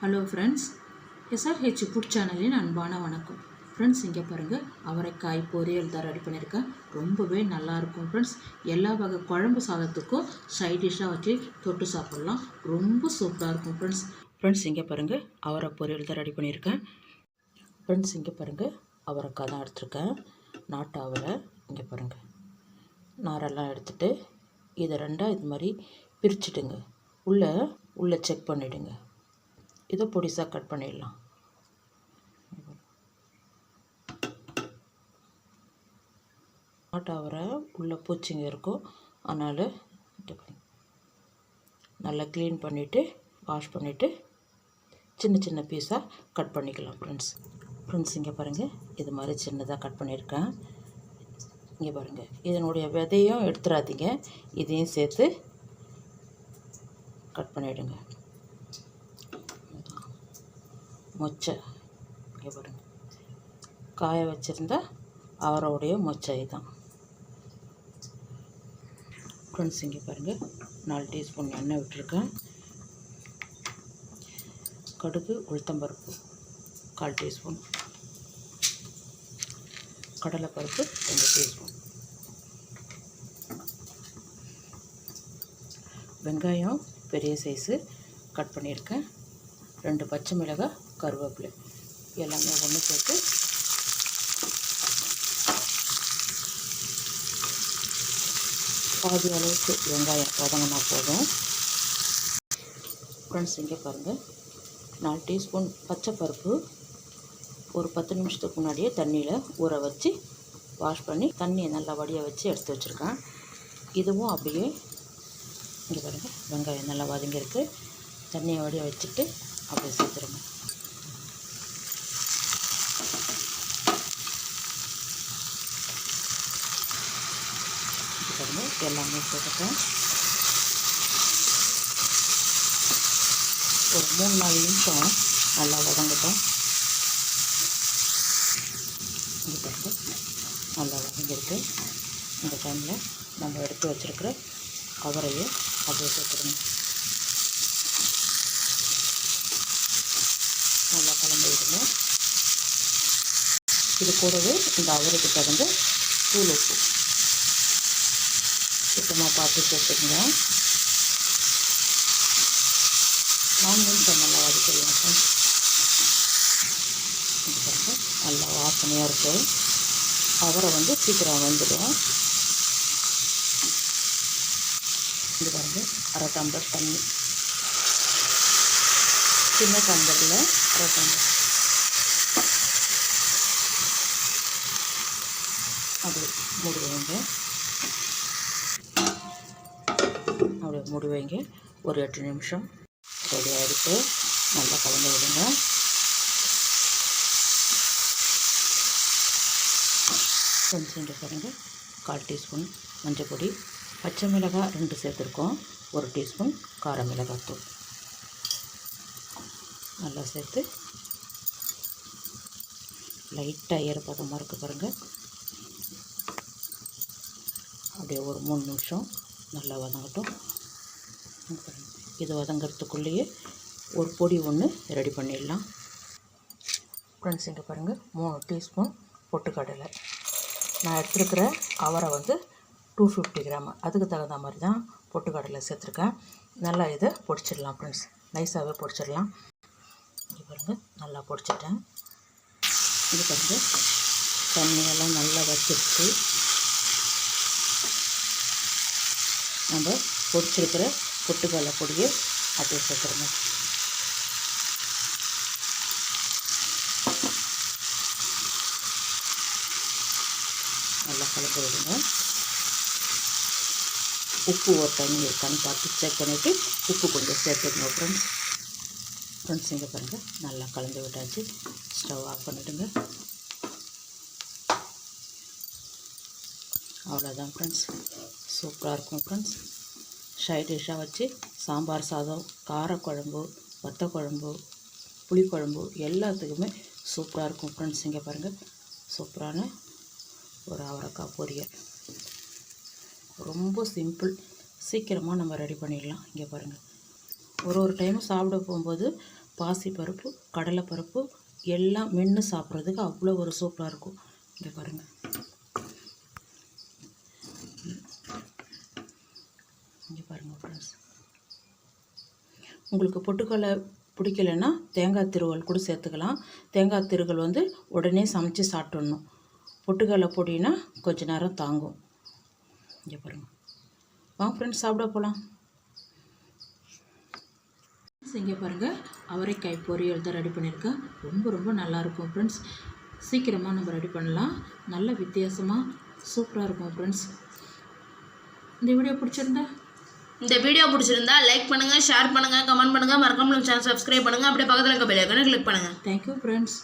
Hello friends SRH food சேனலின் அன்பான வணக்கம். ஃப்ரெண்ட்ஸ் இங்கே பாருங்கள் அவரைக்காய் பொரியல் தான் ரெடி பண்ணியிருக்கேன் ரொம்பவே நல்லாயிருக்கும் ஃப்ரெண்ட்ஸ் எல்லா வகை குழம்பு சாதத்துக்கும் சைட் டிஷ்ஷாக வச்சு தொட்டு சாப்பிட்லாம். ரொம்ப சூப்பராக இருக்கும் ஃப்ரெண்ட்ஸ் ஃப்ரெண்ட்ஸ் இங்கே பாருங்கள் அவரை பொரியல் தான் ரெடி பண்ணியிருக்கேன் ஃப்ரெண்ட்ஸ் இங்கே பாருங்கள் அவரைக்காய் தான் எடுத்திருக்கேன். நாட்டு அவரை இங்கே பாருங்கள் நாரெல்லாம் எடுத்துகிட்டு இதை ரெண்டாக இது மாதிரி பிரிச்சுடுங்க உள்ளே உள்ளே செக் பண்ணிவிடுங்க இதை பொடிசாக கட் பண்ணிடலாம். ஆட்டாவரை உள்ள பூச்சிங்க இருக்கும். அதனால் நல்லா க்ளீன் பண்ணிவிட்டு வாஷ் பண்ணிவிட்டு சின்ன சின்ன பீஸாக கட் பண்ணிக்கலாம் ஃப்ரெண்ட்ஸ் ஃப்ரெண்ட்ஸ் இங்கே பாருங்கள் இது மாதிரி சின்னதாக கட் பண்ணியிருக்கேன். இங்கே பாருங்கள் இதனுடைய விதையும் எடுத்துடாதீங்க இதையும் சேர்த்து கட் பண்ணிவிடுங்க மொச்சை. இங்கே பாருங்க. காய வச்சுருந்தா அவரோடைய மொச்சை தான். ஃப்ரெண்ட்ஸ் இங்கே பாருங்கள் நாலு டீஸ்பூன் எண்ணெய் விட்டுருக்கேன். கடுகு உளுத்தம்பருப்பு கால் டீஸ்பூன். கடலைப்பருப்பு ரெண்டு டீஸ்பூன். வெங்காயம் பெரிய சைஸு கட் பண்ணியிருக்கேன். ரெண்டு பச்சை மிளகாய் கருவேப்பிலை. எல்லாமே ஒன்று சேர்த்து. பாதி அளவுக்கு வெங்காயம் வதங்கினா போதும். ஃப்ரெண்ட்ஸ் இங்கே பாருங்கள் நாலு டீஸ்பூன் பச்சை பருப்பு. ஒரு பத்து நிமிஷத்துக்கு முன்னாடியே தண்ணியில் ஊற வச்சு வாஷ் பண்ணி தண்ணியை நல்லா வடிய வச்சு எடுத்து வச்சுருக்கேன். இதுவும் அப்படியே இங்கே பாருங்கள் வெங்காயம் நல்லா வதங்கியிருக்கு. தண்ணியை வடிய வச்சுட்டு அப்படியே சேர்த்துருங்க இது பாருங்கள் எல்லாமே போட்டுட்டேன் ஒரு மூணு நாலு நிமிஷம் நல்லா வதங்கட்டும். இது பாருங்க. நல்லா வதங்கியிருக்கு. இந்த டைமில் நம்ம எடுத்து வச்சுருக்கிற அவரையை அப்படியே சேர்த்துருங்க நல்லா கலந்து விடுங்க இது கூடவே இந்த அவருக்கு தகுந்த தூள் உப்பு. சுத்தமாக பார்த்து சேர்த்துக்கங்க நாலு நிமிஷம் நல்லா வதக்கிடலாம் சார் இது நல்லா வாசனையாக இருக்குது அவரை வந்து சீக்கிரம் வந்துடும். இது பாருங்க அரை டம்ளர் தண்ணி. சின்ன டம்ளரில் அரை டம்ளர். அது மூடி மூடி வைங்க ஒரு எட்டு நிமிஷம் ரெடி எடுத்து நல்லா கலந்து விடுங்க. கொஞ்சம் இங்கே பாருங்கள் கால் டீஸ்பூன் மஞ்சள் பொடி பச்சை மிளகாய் ரெண்டு சேர்த்துருக்கோம். ஒரு டீஸ்பூன் கார மிளகாய் தூள். நல்லா சேர்த்து லைட்டாக ஈரப்பதமாக இருக்குது பாருங்கள் அப்படியே ஒரு மூணு நிமிஷம் நல்லா வதங்கட்டும். இது வதங்கிறதுக்குள்ளேயே ஒரு பொடி ஒன்று ரெடி பண்ணிடலாம். ஃப்ரெண்ட்ஸ் இங்கே பாருங்கள் மூணு டீஸ்பூன் பொட்டுக்கடலை. நான் எடுத்துருக்கிற அவரை வந்து டூ ஃபிஃப்டி கிராம். அதுக்கு தகுந்த மாதிரி தான் பொட்டுக்கடலை சேர்த்துருக்கேன். நல்லா இதை பொடிச்சிடலாம் ஃப்ரெண்ட்ஸ். நைஸாகவே பொடிச்சிடலாம். இங்கே பாருங்கள் நல்லா பொடிச்சிட்டேன். இது பாருங்கள் தண்ணியெல்லாம் நல்லா வச்சிருச்சு நம்ம பொடிச்சிருக்கிற பொட்டுக்கடலை பொடியை அப்படியே சேர்த்துருங்க. நல்லா கலக்க விடுங்க. உப்பு ஒரு தண்ணி இருக்கான்னு பார்த்து செக் பண்ணிவிட்டு உப்பு கொஞ்சம் சேர்த்துக்கணும் ஃப்ரெண்ட்ஸ் ஃப்ரெண்ட்ஸ் இங்கே பாருங்கள் நல்லா கலந்து விட்டாச்சு. ஸ்டவ் ஆஃப் பண்ணிவிடுங்க அவ்வளோதான் ஃப்ரெண்ட்ஸ் சூப்பராக இருக்கும் ஃப்ரெண்ட்ஸ் சைட் டிஷ்ஷாக வச்சு சாம்பார் சாதம் காரக்குழம்பு வத்த குழம்பு புளிக்குழம்பு எல்லாத்துக்குமே சூப்பராக இருக்கும் ஃப்ரெண்ட்ஸ் இங்கே பாருங்கள் சூப்பரான ஒரு அவரைக்காய் பொரியல். ரொம்ப சிம்பிள் சீக்கிரமாக நம்ம ரெடி பண்ணிடலாம். இங்கே பாருங்கள் ஒரு ஒரு டைமும் சாப்பிட போகும்போது பாசிப்பருப்பு கடலைப்பருப்பு எல்லாம் மென்று சாப்பிட்றதுக்கு அவ்வளோ ஒரு சூப்பராக இருக்கும். இங்கே பாருங்கள் இங்கே பாருங்கள் ஃப்ரெண்ட்ஸ் உங்களுக்கு பொட்டுக்கடலை பிடிக்கலன்னா தேங்காய் திருவல் கூட சேர்த்துக்கலாம். தேங்காய் திருவல் வந்து உடனே சமைச்சு சாப்பிட்ணும் பொட்டுக்கடலை பொடினா கொஞ்ச நேரம் தாங்கும். இங்கே பாருங்கள் வாங்க ஃப்ரெண்ட்ஸ் சாப்பிட போகலாம் இங்கே பாருங்கள் அவரைக்காய் பொரியல் தான் ரெடி பண்ணியிருக்கேன். ரொம்ப ரொம்ப நல்லாயிருக்கும் ஃப்ரெண்ட்ஸ் சீக்கிரமாக நம்ம ரெடி பண்ணலாம். நல்ல வித்தியாசமாக சூப்பராக இருக்கும் ஃப்ரெண்ட்ஸ் இந்த வீடியோ பிடிச்சிருந்தா இந்த வீடியோ பிடிச்சிருந்தா லைக் பண்ணுங்க ஷேர் பண்ணுங்க கமெண்ட் பண்ணுங்கள் மறக்காமல் சேனல் சப்ஸ்கிரைப் பண்ணுங்கள் அப்படியே பக்கத்தில் இருக்க பெல் கிளிக் பண்ணுங்க. Thank you friends